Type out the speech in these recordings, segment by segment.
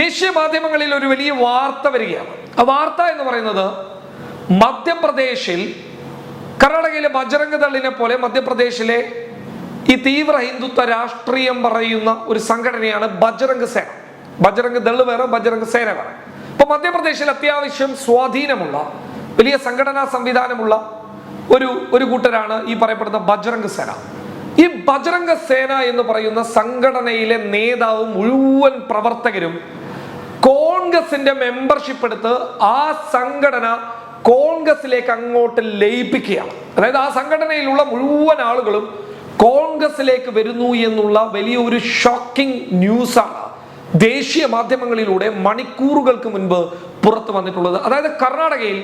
ദേശീയ മാധ്യമങ്ങളിൽ ഒരു വലിയ വാർത്ത വരികയാണ്. ആ വാർത്ത എന്ന് പറയുന്നത് മധ്യപ്രദേശിൽ കർണാടകയിലെ ബജറംഗ് ദളിനെ പോലെ മധ്യപ്രദേശിലെ ഈ തീവ്ര ഹിന്ദുത്വ രാഷ്ട്രീയം പറയുന്ന ഒരു സംഘടനയാണ് ബജറംഗ് സേന. ബജറംഗ് ദൾ വേറെ ബജറംഗ് സേന വേറെ ഇപ്പൊ മധ്യപ്രദേശിൽ അത്യാവശ്യം സ്വാധീനമുള്ള വലിയ സംഘടനാ സംവിധാനമുള്ള ഒരു ഒരു കൂട്ടരാണ് ഈ പറയപ്പെടുന്ന ബജറംഗ് സേന. ഈ ബജ്രംഗ സേന എന്ന് പറയുന്ന സംഘടനയിലെ നേതാവും മുഴുവൻ പ്രവർത്തകരും കോൺഗ്രസിന്റെ മെമ്പർഷിപ്പ് എടുത്ത് ആ സംഘടന കോൺഗ്രസിലേക്ക് അങ്ങോട്ട് ലയിപ്പിക്കുകയാണ്. അതായത് ആ സംഘടനയിലുള്ള മുഴുവൻ ആളുകളും കോൺഗ്രസിലേക്ക് വരുന്നു എന്നുള്ള വലിയൊരു ഷോക്കിംഗ് ന്യൂസാണ് ദേശീയ മാധ്യമങ്ങളിലൂടെ മണിക്കൂറുകൾക്ക് മുൻപ് പുറത്തു വന്നിട്ടുള്ളത്. അതായത് കർണാടകയിൽ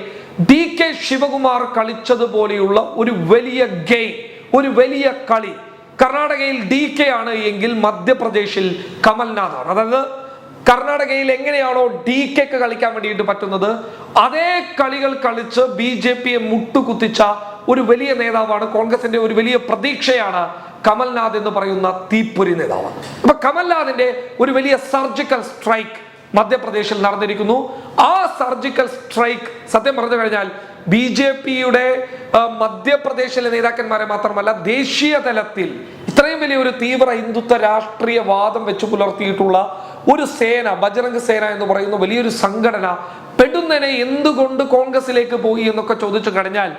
ഡി കെ ശിവകുമാർ കളിച്ചതുപോലെയുള്ള ഒരു വലിയ ഗെയിം ഒരു വലിയ കളി കർണാടകയിൽ ഡി കെ ആണ് എങ്കിൽ മധ്യപ്രദേശിൽ കമൽനാഥാണ് അതായത് കർണാടകയിൽ എങ്ങനെയാണോ ഡി കെക്ക് കളിക്കാൻ വേണ്ടിയിട്ട് പറ്റുന്നത്? അതേ കളികൾ കളിച്ച് ബി ജെ പിയെ മുട്ടുകുത്തിച്ച ഒരു വലിയ നേതാവാണ് കോൺഗ്രസിന്റെ ഒരു വലിയ പ്രതീക്ഷയാണ് കമൽനാഥ് എന്ന് പറയുന്ന തീപ്പൊരി നേതാവ്. അപ്പൊ കമൽനാഥിന്റെ ഒരു വലിയ സർജിക്കൽ സ്ട്രൈക്ക് മധ്യപ്രദേശിൽ നടന്നിരിക്കുന്നു. ആ സർജിക്കൽ സ്ട്രൈക്ക് സത്യം പറഞ്ഞു കഴിഞ്ഞാൽ ബി ജെ പിയുടെ മധ്യപ്രദേശിലെ നേതാക്കന്മാരെ മാത്രമല്ല ദേശീയ തലത്തിൽ ഇത്രയും വലിയൊരു തീവ്ര ഹിന്ദുത്വ രാഷ്ട്രീയ വാദം വെച്ച് പുലർത്തിയിട്ടുള്ള ഒരു സേന ബജറംഗ് സേന എന്ന് പറയുന്ന വലിയൊരു സംഘടന പെടുന്നനെ എന്തുകൊണ്ട് കോൺഗ്രസിലേക്ക് പോയി എന്നൊക്കെ ചോദിച്ചു കഴിഞ്ഞാൽ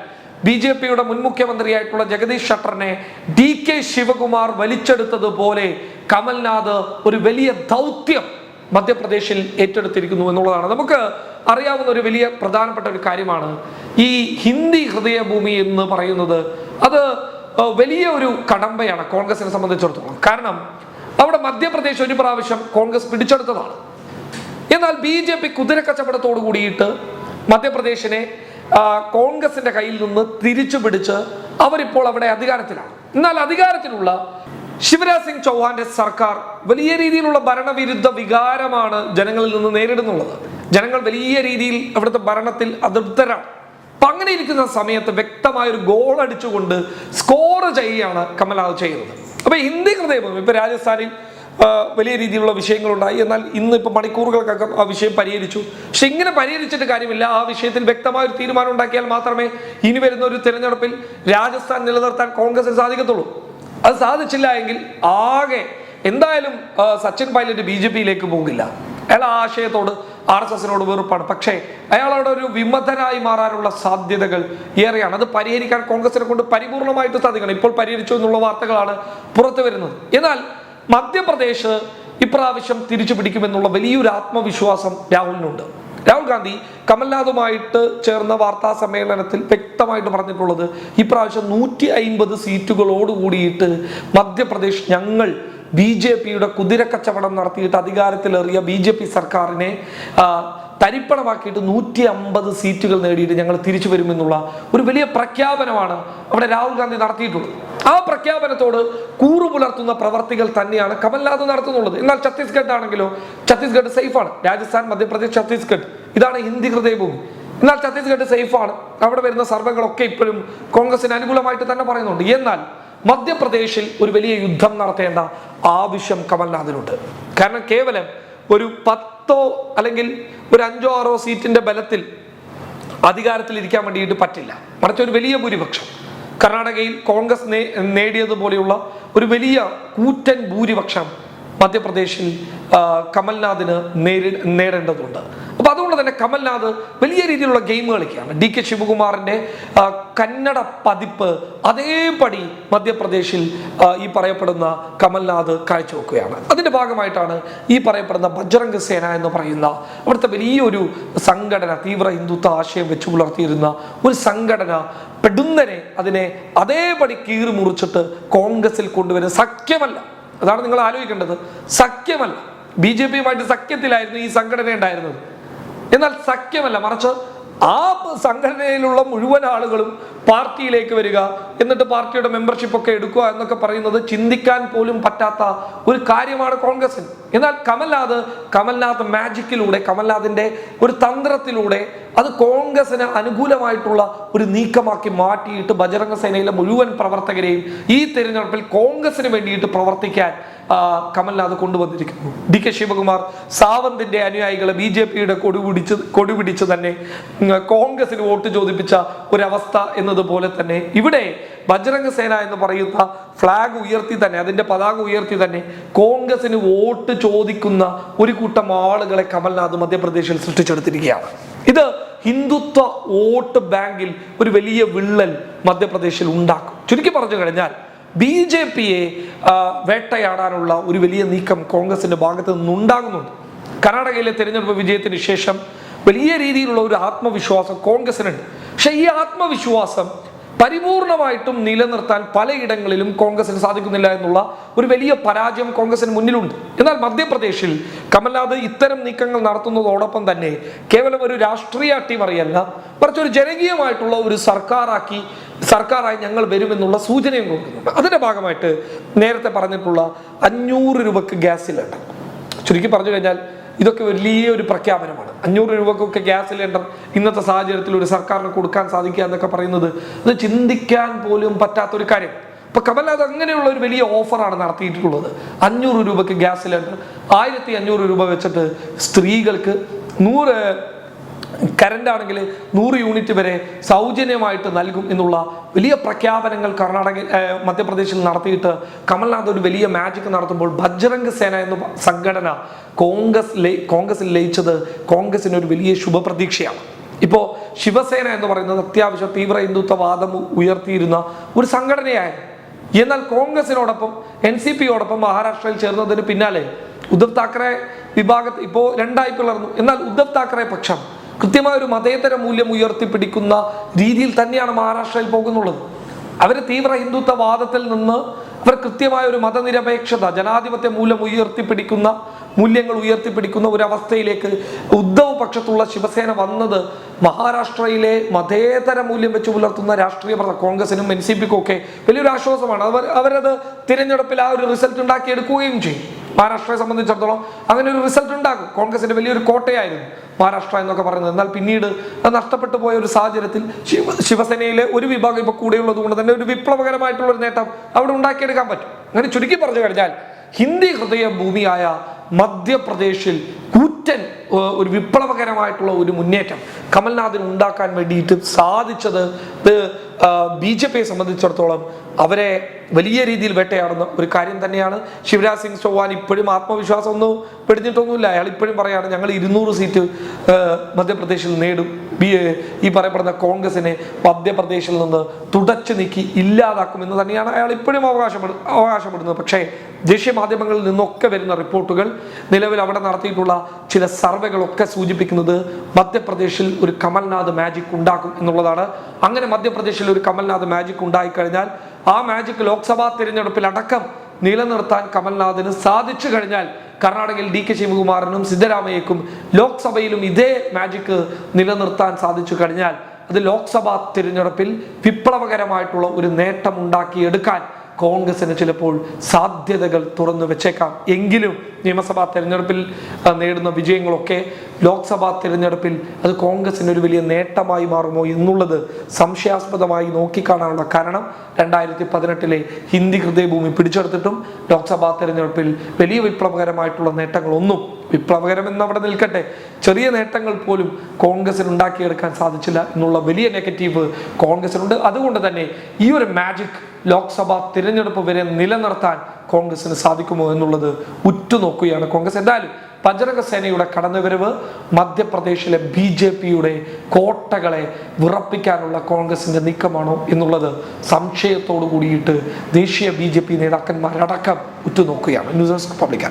ബി ജെ പിയുടെ മുൻ മുഖ്യമന്ത്രിയായിട്ടുള്ള ജഗദീഷ് ഷട്ടറിനെ ഡി കെ ശിവകുമാർ വലിച്ചെടുത്തതുപോലെ കമൽനാഥ് ഒരു വലിയ ദൗത്യം മധ്യപ്രദേശിൽ ഏറ്റെടുത്തിരിക്കുന്നു എന്നുള്ളതാണ്. നമുക്ക് അറിയാവുന്ന ഒരു വലിയ പ്രധാനപ്പെട്ട ഒരു കാര്യമാണ്. ഈ ഹിന്ദി ഹൃദയഭൂമി എന്ന് പറയുന്നത് അത് വലിയ ഒരു കടമ്പയാണ് കോൺഗ്രസിനെ സംബന്ധിച്ചിടത്തോളം. കാരണം അവിടെ മധ്യപ്രദേശ് ഒരു പ്രാവശ്യം കോൺഗ്രസ് പിടിച്ചെടുത്തതാണ്. എന്നാൽ ബി ജെ പി കുതിരക്കച്ചവടത്തോട് കൂടിയിട്ട് മധ്യപ്രദേശിനെ കോൺഗ്രസിന്റെ കയ്യിൽ നിന്ന് തിരിച്ചു പിടിച്ച് അവരിപ്പോൾ അവിടെ അധികാരത്തിലാണ്. എന്നാൽ അധികാരത്തിലുള്ള ശിവരാജ് സിംഗ് ചൗഹാന്റെ സർക്കാർ വലിയ രീതിയിലുള്ള ഭരണവിരുദ്ധ വികാരമാണ് ജനങ്ങളിൽ നിന്ന് നേരിടുന്നുള്ളത്. ജനങ്ങൾ വലിയ രീതിയിൽ അവിടുത്തെ ഭരണത്തിൽ അതൃപ്തരാണ്. അപ്പൊ അങ്ങനെ ഇരിക്കുന്ന സമയത്ത് വ്യക്തമായ ഒരു ഗോൾ അടിച്ചുകൊണ്ട് സ്കോർ ചെയ്യുകയാണ് കമൽനാഥ് ചെയ്യുന്നത്. അപ്പൊ ഹിന്ദി ഹൃദയം ഇപ്പൊ രാജസ്ഥാനിൽ വലിയ രീതിയിലുള്ള വിഷയങ്ങളുണ്ടായി. എന്നാൽ ഇന്ന് ഇപ്പൊ മണിക്കൂറുകൾക്കകം ആ വിഷയം പരിഹരിച്ചു. പക്ഷെ ഇങ്ങനെ പരിഹരിച്ചിട്ട് കാര്യമില്ല. ആ വിഷയത്തിൽ വ്യക്തമായ ഒരു തീരുമാനം ഉണ്ടാക്കിയാൽ മാത്രമേ ഇനി വരുന്ന ഒരു തിരഞ്ഞെടുപ്പിൽ രാജസ്ഥാൻ നിലനിർത്താൻ കോൺഗ്രസിന് സാധിക്കത്തുള്ളൂ. അത് സാധിച്ചില്ല എങ്കിൽ ആകെ എന്തായാലും സച്ചിൻ പൈലറ്റ് ബി ജെ പിയിലേക്ക് പോകില്ല. അയാൾ ആ ആശയത്തോട് ആർ എസ് എസിനോട് വെറുപ്പാണ്. പക്ഷേ അയാളവിടെ ഒരു വിമതനായി മാറാനുള്ള സാധ്യതകൾ ഏറെയാണ്. അത് പരിഹരിക്കാൻ കോൺഗ്രസിനെ കൊണ്ട് പരിപൂർണമായിട്ട് സാധിക്കണം. ഇപ്പോൾ പരിഹരിച്ചു എന്നുള്ള വാർത്തകളാണ് പുറത്തു വരുന്നത്. എന്നാൽ മധ്യപ്രദേശ് ഇപ്രാവശ്യം തിരിച്ചു പിടിക്കുമെന്നുള്ള വലിയൊരു ആത്മവിശ്വാസം രാഹുലിനുണ്ട്. രാഹുൽ ഗാന്ധി കമൽനാഥുമായിട്ട് ചേർന്ന വാർത്താ സമ്മേളനത്തിൽ വ്യക്തമായിട്ട് പറഞ്ഞിട്ടുള്ളത് ഇപ്രാവശ്യം നൂറ്റി അയിമ്പത് സീറ്റുകളോട് കൂടിയിട്ട് മധ്യപ്രദേശ് ഞങ്ങൾ ബി ജെ പിയുടെ കുതിരക്കച്ചവടം നടത്തിയിട്ട് അധികാരത്തിലേറിയ ബി ജെ പി സർക്കാരിനെ തരിപ്പണമാക്കിയിട്ട് നൂറ്റി അമ്പത് സീറ്റുകൾ നേടിയിട്ട് ഞങ്ങൾ തിരിച്ചു വരുമെന്നുള്ള ഒരു വലിയ പ്രഖ്യാപനമാണ് അവിടെ രാഹുൽ ഗാന്ധി നടത്തിയിട്ടുള്ളത്. ആ പ്രഖ്യാപനത്തോട് കൂറു പുലർത്തുന്ന പ്രവർത്തികൾ തന്നെയാണ് കമൽനാഥ് നടത്തുന്നുള്ളത്. എന്നാൽ ഛത്തീസ്ഗഡ് ആണെങ്കിലോ ഛത്തീസ്ഗഡ് സേഫാണ്. രാജസ്ഥാൻ മധ്യപ്രദേശ് ഛത്തീസ്ഗഡ്. ഇതാണ് ഹിന്ദി ഹൃദയഭൂമി. എന്നാൽ ഛത്തീസ്ഗഡ് സേഫാണ്. അവിടെ വരുന്ന സർവകളൊക്കെ ഇപ്പോഴും കോൺഗ്രസിന് അനുകൂലമായിട്ട് തന്നെ പറയുന്നുണ്ട്. എന്നാൽ മധ്യപ്രദേശിൽ ഒരു വലിയ യുദ്ധം നടത്തേണ്ട ആവശ്യം കമൽനാഥിനുണ്ട്. കാരണം കേവലം ഒരു പത്തോ അല്ലെങ്കിൽ ഒരു അഞ്ചോ ആറോ സീറ്റിന്റെ ബലത്തിൽ അധികാരത്തിൽ ഇരിക്കാൻ വേണ്ടിയിട്ട് പറ്റില്ല. മറിച്ച് ഒരു വലിയ ഭൂരിപക്ഷം. കർണാടകയിൽ കോൺഗ്രസ് നേടിയതുപോലെയുള്ള ഒരു വലിയ കൂറ്റൻ ഭൂരിപക്ഷം മധ്യപ്രദേശിൽ കമൽനാഥിന് നേരി നേടേണ്ടതുണ്ട്. അതുകൊണ്ട് തന്നെ കമൽനാഥ് വലിയ രീതിയിലുള്ള ഗെയിം കളിക്കുകയാണ്. ഡി കെ ശിവകുമാറിന്റെ കന്നഡ പതിപ്പ് അതേപടി മധ്യപ്രദേശിൽ ഈ പറയപ്പെടുന്ന കമൽനാഥ് കാഴ്ചവെക്കുകയാണ്. അതിന്റെ ഭാഗമായിട്ടാണ് ഈ പറയപ്പെടുന്ന ബജ്രംഗ് സേന എന്ന് പറയുന്ന അവിടുത്തെ വലിയൊരു സംഘടന തീവ്ര ഹിന്ദുത്വ ആശയം വെച്ച് പുലർത്തിയിരുന്ന ഒരു സംഘടന പെടുന്നനെ അതിനെ അതേപടി കീറി മുറിച്ചിട്ട് കോൺഗ്രസിൽ കൊണ്ടുവരുന്ന സഖ്യമല്ല. അതാണ് നിങ്ങൾ ആലോചിക്കേണ്ടത്. സഖ്യമല്ല. ബി ജെ പിയുമായിട്ട് സഖ്യത്തിലായിരുന്നു ഈ സംഘടന ഉണ്ടായിരുന്നത്. എന്നാൽ സഖ്യമല്ല മറിച്ച് ആ സംഘടനയിലുള്ള മുഴുവൻ ആളുകളും പാർട്ടിയിലേക്ക് വരിക എന്നിട്ട് പാർട്ടിയുടെ മെമ്പർഷിപ്പ് ഒക്കെ എടുക്കുക എന്നൊക്കെ പറയുന്നത് ചിന്തിക്കാൻ പോലും പറ്റാത്ത ഒരു കാര്യമാണ് കോൺഗ്രസിന് എന്നാൽ കമൽനാഥ് കമൽനാഥ് മാജിക്കിലൂടെ കമൽനാഥിന്റെ ഒരു തന്ത്രത്തിലൂടെ അത് കോൺഗ്രസിന് അനുകൂലമായിട്ടുള്ള ഒരു നീക്കമാക്കി മാറ്റിയിട്ട് ബജരംഗ സേനയിലെ മുഴുവൻ പ്രവർത്തകരെയും ഈ തെരഞ്ഞെടുപ്പിൽ കോൺഗ്രസിന് വേണ്ടിയിട്ട് പ്രവർത്തിക്കാൻ കമൽനാഥ് കൊണ്ടുവന്നിരിക്കുന്നു. ഡി കെ ശിവകുമാർ സാവന്തിന്റെ അനുയായികളെ ബി ജെ പിയുടെ കൊടുപിടിച്ച് കൊടുപിടിച്ച് കൊടി പിടിച്ച് തന്നെ കോൺഗ്രസിന് വോട്ട് ചോദിപ്പിച്ച ഒരവസ്ഥ എന്നതുപോലെ തന്നെ ഇവിടെ ബജറംഗ സേന എന്ന് പറയുന്ന ഫ്ലാഗ് ഉയർത്തി തന്നെ അതിന്റെ പതാക ഉയർത്തി തന്നെ കോൺഗ്രസിന് വോട്ട് ചോദിക്കുന്ന ഒരു കൂട്ടം ആളുകളെ കമൽനാഥ് മധ്യപ്രദേശിൽ സൃഷ്ടിച്ചെടുത്തിരിക്കുകയാണ്. ഇത് ഹിന്ദുത്വ വോട്ട് ബാങ്കിൽ ഒരു വലിയ വിള്ളൽ മധ്യപ്രദേശിൽ ഉണ്ടാക്കും. ചുരുക്കി പറഞ്ഞു കഴിഞ്ഞാൽ ബി ജെ പിയെ വേട്ടയാടാനുള്ള ഒരു വലിയ നീക്കം കോൺഗ്രസിന്റെ ഭാഗത്ത് നിന്നുണ്ടാകുന്നുണ്ട്. കർണാടകയിലെ തെരഞ്ഞെടുപ്പ് വിജയത്തിന് ശേഷം വലിയ രീതിയിലുള്ള ഒരു ആത്മവിശ്വാസം കോൺഗ്രസിനുണ്ട്. പക്ഷെ ഈ ആത്മവിശ്വാസം പരിപൂർണമായിട്ടും നിലനിർത്താൻ പലയിടങ്ങളിലും കോൺഗ്രസിന് സാധിക്കുന്നില്ല എന്നുള്ള ഒരു വലിയ പരാജയം കോൺഗ്രസിന് മുന്നിലുണ്ട്. എന്നാൽ മധ്യപ്രദേശിൽ കമൽനാഥ് ഇത്തരം നീക്കങ്ങൾ നടത്തുന്നതോടൊപ്പം തന്നെ കേവലം ഒരു രാഷ്ട്രീയ അട്ടിമറിയല്ല മറിച്ച് ഒരു ജനകീയമായിട്ടുള്ള ഒരു സർക്കാരാക്കി സർക്കാരായി ഞങ്ങൾ വരുമെന്നുള്ള സൂചനയും കൊടുക്കുന്നുണ്ട്. അതിന്റെ ഭാഗമായിട്ട് നേരത്തെ പറഞ്ഞിട്ടുള്ള അഞ്ഞൂറ് രൂപക്ക് ഗ്യാസ് സിലിണ്ടർ ചുരുക്കി പറഞ്ഞു കഴിഞ്ഞാൽ ഇതൊക്കെ വലിയ ഒരു പ്രഖ്യാപനമാണ്. അഞ്ഞൂറ് രൂപക്കൊക്കെ ഗ്യാസ് സിലിണ്ടർ ഇന്നത്തെ സാഹചര്യത്തിൽ ഒരു സർക്കാരിന് കൊടുക്കാൻ സാധിക്കുക എന്നൊക്കെ പറയുന്നത് അത് ചിന്തിക്കാൻ പോലും പറ്റാത്ത ഒരു കാര്യം. ഇപ്പൊ കമൽനാഥ് അങ്ങനെയുള്ള ഒരു വലിയ ഓഫറാണ് നടത്തിയിട്ടുള്ളത്. അഞ്ഞൂറ് രൂപക്ക് ഗ്യാസ് സിലിണ്ടർ ആയിരത്തി അഞ്ഞൂറ് രൂപ വെച്ചിട്ട് സ്ത്രീകൾക്ക് നൂറ് കറണ്ട് ആണെങ്കിൽ നൂറ് യൂണിറ്റ് വരെ സൗജന്യമായിട്ട് നൽകും എന്നുള്ള വലിയ പ്രഖ്യാപനങ്ങൾ കർണാടക മധ്യപ്രദേശിൽ നടത്തിയിട്ട് കമൽനാഥ് ഒരു വലിയ മാജിക് നടത്തുമ്പോൾ ബജ്രംഗ് സേന എന്ന സംഘടന കോൺഗ്രസ് കോൺഗ്രസിൽ ലയിച്ചത് കോൺഗ്രസിന് ഒരു വലിയ ശുഭപ്രതീക്ഷയാണ്. ഇപ്പോൾ ശിവസേന എന്ന് പറയുന്നത് അത്യാവശ്യം തീവ്ര ഹിന്ദുത്വവാദം ഉയർത്തിയിരുന്ന ഒരു സംഘടനയായിരുന്നു. എന്നാൽ കോൺഗ്രസിനോടൊപ്പം എൻ സി പിയോടൊപ്പം മഹാരാഷ്ട്രയിൽ ചേർന്നതിന് പിന്നാലെ ഉദ്ധവ് താക്കറെ വിഭാഗത്ത് ഇപ്പോൾ രണ്ടായി പിളർന്നു. എന്നാൽ ഉദ്ധവ് താക്കറെ പക്ഷം കൃത്യമായ ഒരു മതേതര മൂല്യം ഉയർത്തിപ്പിടിക്കുന്ന രീതിയിൽ തന്നെയാണ് മഹാരാഷ്ട്രയിൽ പോകുന്നുള്ളത്. അവർ തീവ്ര ഹിന്ദുത്വവാദത്തിൽ നിന്ന് അവർ കൃത്യമായ ഒരു മതനിരപേക്ഷത ജനാധിപത്യ മൂല്യം ഉയർത്തിപ്പിടിക്കുന്ന മൂല്യങ്ങൾ ഉയർത്തിപ്പിടിക്കുന്ന ഒരു അവസ്ഥയിലേക്ക് ഉദ്ധവ് പക്ഷത്തുള്ള ശിവസേന വന്നത് മഹാരാഷ്ട്രയിലെ മതേതര മൂല്യം വെച്ച് പുലർത്തുന്ന രാഷ്ട്രീയ കോൺഗ്രസിനും എൻ സി പിക്കും ഒക്കെ വലിയൊരു ആശ്വാസമാണ്. അവർ അവരത് തിരഞ്ഞെടുപ്പിൽ ആ ഒരു റിസൾട്ട് ഉണ്ടാക്കിയെടുക്കുകയും ചെയ്യും. മഹാരാഷ്ട്രയെ സംബന്ധിച്ചിടത്തോളം അങ്ങനെ ഒരു റിസൾട്ട് ഉണ്ടാകും. കോൺഗ്രസിന്റെ വലിയൊരു കോട്ടയായിരുന്നു മഹാരാഷ്ട്ര എന്നൊക്കെ പറയുന്നത്. എന്നാൽ പിന്നീട് അത് നഷ്ടപ്പെട്ടു പോയ ഒരു സാഹചര്യത്തിൽ ശിവ ശിവസേനയിലെ ഒരു വിഭാഗം ഇപ്പൊ കൂടെയുള്ളത് കൊണ്ട് തന്നെ ഒരു വിപ്ലവകരമായിട്ടുള്ള ഒരു നേട്ടം അവിടെ ഉണ്ടാക്കിയെടുക്കാൻ പറ്റും. അങ്ങനെ ചുരുക്കി പറഞ്ഞു കഴിഞ്ഞാൽ ഹിന്ദി ഹൃദയ ഭൂമിയായ മധ്യപ്രദേശിൽ കൂറ്റൻ ഒരു വിപ്ലവകരമായിട്ടുള്ള ഒരു മുന്നേറ്റം കമൽനാഥിന് ഉണ്ടാക്കാൻ വേണ്ടിയിട്ട് സാധിച്ചത് ബി ജെ പിയെ സംബന്ധിച്ചിടത്തോളം അവരെ വലിയ രീതിയിൽ വേട്ടയാടുന്ന ഒരു കാര്യം തന്നെയാണ്. ശിവരാജ് സിംഗ് ചൗഹാൻ ഇപ്പോഴും ആത്മവിശ്വാസം ഒന്നും പെടിഞ്ഞിട്ടൊന്നുമില്ല അയാൾ ഇപ്പോഴും പറയാണ് ഞങ്ങൾ ഇരുന്നൂറ് സീറ്റ് മധ്യപ്രദേശിൽ നേടും. ബി ഈ പറയപ്പെടുന്ന കോൺഗ്രസിനെ മധ്യപ്രദേശിൽ നിന്ന് തുടച്ചു നീക്കി ഇല്ലാതാക്കും എന്ന് തന്നെയാണ് അയാൾ ഇപ്പോഴും അവകാശപ്പെടു അവകാശപ്പെടുന്നത്. പക്ഷേ ദേശീയ മാധ്യമങ്ങളിൽ നിന്നൊക്കെ വരുന്ന റിപ്പോർട്ടുകൾ നിലവിൽ അവിടെ നടത്തിയിട്ടുള്ള ചില സർവേകളൊക്കെ സൂചിപ്പിക്കുന്നത് മധ്യപ്രദേശിൽ ഒരു കമൽനാഥ് മാജിക് ഉണ്ടാക്കും എന്നുള്ളതാണ്. അങ്ങനെ മധ്യപ്രദേശിൽ ഒരു കമൽനാഥ് മാജിക് ഉണ്ടായിക്കഴിഞ്ഞാൽ ആ മാജിക് ലോക്സഭാ തിരഞ്ഞെടുപ്പിൽ അടക്കം നിലനിർത്താൻ കമൽനാഥിന് സാധിച്ചു കഴിഞ്ഞാൽ കർണാടകയിൽ ഡി കെ ശിവകുമാറിനും സിദ്ധരാമയ്യക്കും ലോക്സഭയിലും ഇതേ മാജിക് നിലനിർത്താൻ സാധിച്ചു കഴിഞ്ഞാൽ അത് ലോക്സഭാ തിരഞ്ഞെടുപ്പിൽ വിപ്ലവകരമായിട്ടുള്ള ഒരു നേട്ടം ഉണ്ടാക്കിയെടുക്കാൻ കോൺഗ്രസിന് ചിലപ്പോൾ സാധ്യതകൾ തുറന്നു വെച്ചേക്കാം. എങ്കിലും നിയമസഭാ തെരഞ്ഞെടുപ്പിൽ നേടുന്ന വിജയങ്ങളൊക്കെ ലോക്സഭാ തിരഞ്ഞെടുപ്പിൽ അത് കോൺഗ്രസിന് ഒരു വലിയ നേട്ടമായി മാറുമോ എന്നുള്ളത് സംശയാസ്പദമായി നോക്കിക്കാണാനുള്ള കാരണം രണ്ടായിരത്തി പതിനെട്ടിലെ ഹിന്ദി ഹൃദയഭൂമി പിടിച്ചെടുത്തിട്ടും ലോക്സഭാ തെരഞ്ഞെടുപ്പിൽ വലിയ വിപ്ലവകരമായിട്ടുള്ള നേട്ടങ്ങളൊന്നും വിപ്ലവകരം എന്നവിടെ നിൽക്കട്ടെ. ചെറിയ നേട്ടങ്ങൾ പോലും കോൺഗ്രസിന് ഉണ്ടാക്കിയെടുക്കാൻ സാധിച്ചില്ല എന്നുള്ള വലിയ നെഗറ്റീവ് കോൺഗ്രസിനുണ്ട്. അതുകൊണ്ട് തന്നെ ഈ ഒരു മാജിക് ലോക്സഭാ തിരഞ്ഞെടുപ്പ് വരെ നിലനിർത്താൻ കോൺഗ്രസിന് സാധിക്കുമോ എന്നുള്ളത് ഉറ്റുനോക്കുകയാണ് കോൺഗ്രസ്. എന്തായാലും ബജറംഗ സേനയുടെ കടന്നുവരവ് മധ്യപ്രദേശിലെ ബി ജെ പിയുടെ കോട്ടകളെ വിറപ്പിക്കാനുള്ള കോൺഗ്രസിന്റെ നീക്കമാണോ എന്നുള്ളത് സംശയത്തോടു കൂടിയിട്ട് ദേശീയ ബി ജെ പി നേതാക്കന്മാരടക്കം ഉറ്റുനോക്കുകയാണ്. News desk public